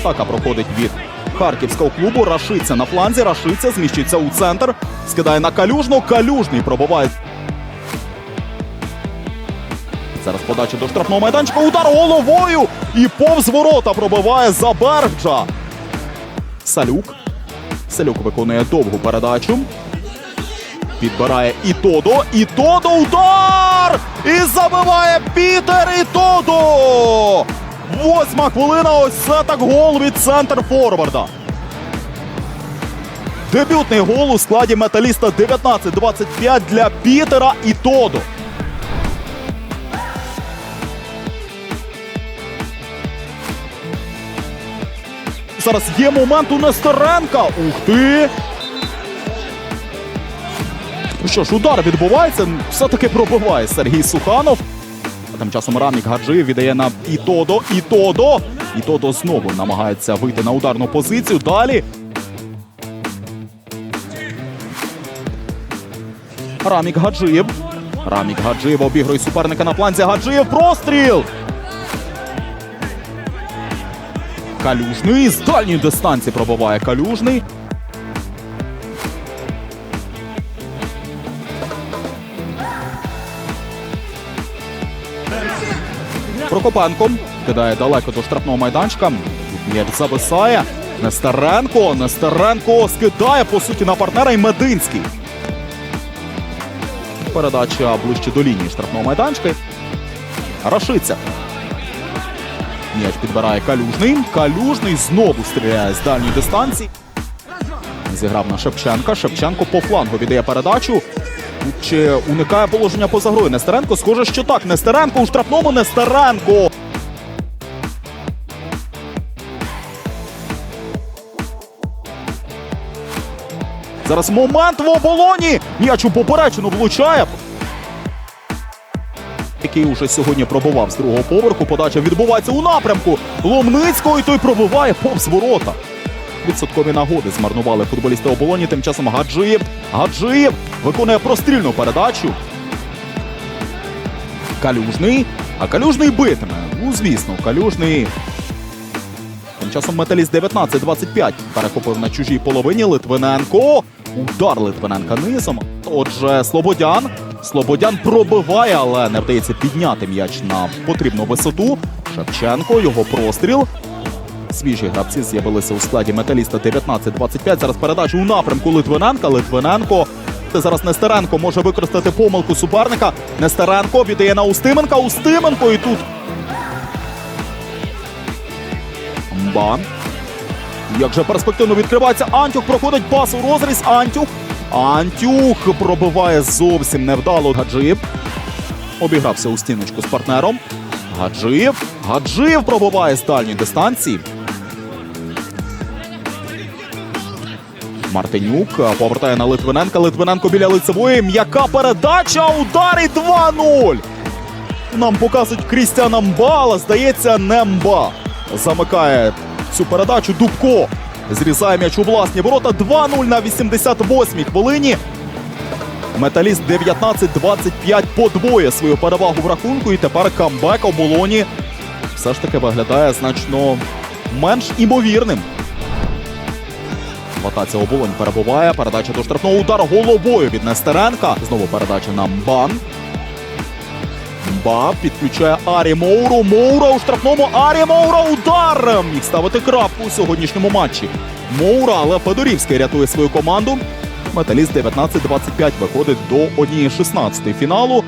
Атака проходить від харківського клубу. Рашиться на фланзі. Рашиться, зміщується у центр. Скидає на калюжну. Калюжний пробиває. Зараз подача до штрафного майданчика. Удар головою. І повз ворота пробиває за Берджа. Салюк. Салюк виконує довгу передачу. Підбирає і Тодо. І Тодо удар! І забиває Пітер і Тодо! Восьма хвилина. Ось це так гол від центр Форварда. Дебютний гол у складі металіста 19-25 для Пітера і Тодо. Зараз є момент у Нестеренка. Ух ти! Ну що ж, удар відбувається. Все-таки пробиває Сергій Суханов. Тим часом Рамік Гаджиєв віддає на Ітодо. Ітодо. Ітодо знову намагається вийти на ударну позицію. Далі. Рамік Гаджиєв. Рамік Гаджиєв обігрує суперника на фланзі. Гаджиєв. Простріл! Калюжний з дальньої дистанції пробиває Калюжний. Прокопенко кидає далеко до штрафного майданчика. М'яч зависає. Нестеренко. Нестеренко скидає по суті на партнера і Мединський. Передача ближче до лінії штрафного майданчика. Рашиться. М'яч підбирає Калюжний. Калюжний знову стріляє з дальньої дистанції. Зіграв на Шевченка. Шевченко по флангу віддає передачу. Чи уникає положення поза грою Нестеренко? Схоже, що так. Нестеренко у штрафному Нестеренко. Зараз момент в оболоні. М'яч у поперечину влучає. Який уже сьогодні пробував з другого поверху. Подача відбувається у напрямку Ломницького, і той пробиває повз ворота. Відсоткові нагоди змарнували футболісти оболоні. Тим часом Гаджиєв. Гаджиєв виконує прострільну передачу. Калюжний. А Калюжний битиме. Ну, звісно, Калюжний. Тим часом металіст 19-25 перехопив на чужій половині Литвиненко. Удар Литвиненка низом. Отже, Слободян. Слободян пробиває, але не вдається підняти м'яч на потрібну висоту. Шевченко, його простріл. Свіжі гравці з'явилися у складі металіста 19-25. Зараз передача у напрямку Литвиненка. Литвиненко. Зараз Нестеренко може використати помилку суперника. Нестеренко віддає на Устименка. Устименко і тут. Мбан. Як же перспективно відкривається Антюх, проходить пас у розріз. Антюх. Антюх пробиває зовсім невдало. Гаджиєв. Обігрався у стіночку з партнером. Гаджиєв. Гаджиєв пробиває з дальньої дистанції. Мартинюк повертає на Литвиненка. Литвиненко біля лицевої. М'яка передача. Удар і 2-0. Нам показують Крістіана Мбала. Здається, не Мба. Замикає цю передачу Дубко. Зрізає м'яч у власні ворота. 2-0 на 88-й хвилині. Металіст 19-25 подвоє свою перевагу в рахунку. І тепер камбек оболоні все ж таки виглядає значно менш імовірним. В атаці оболонь перебуває. Передача до штрафного удар головою від Нестеренка. Знову передача на Мбан. Мба підключає Арі Моуру. Моура у штрафному. Арі Моура удар! Міг ставити крапку у сьогоднішньому матчі. Моура, але Федорівський рятує свою команду. Металіст 19-25 виходить до 1-16 фіналу.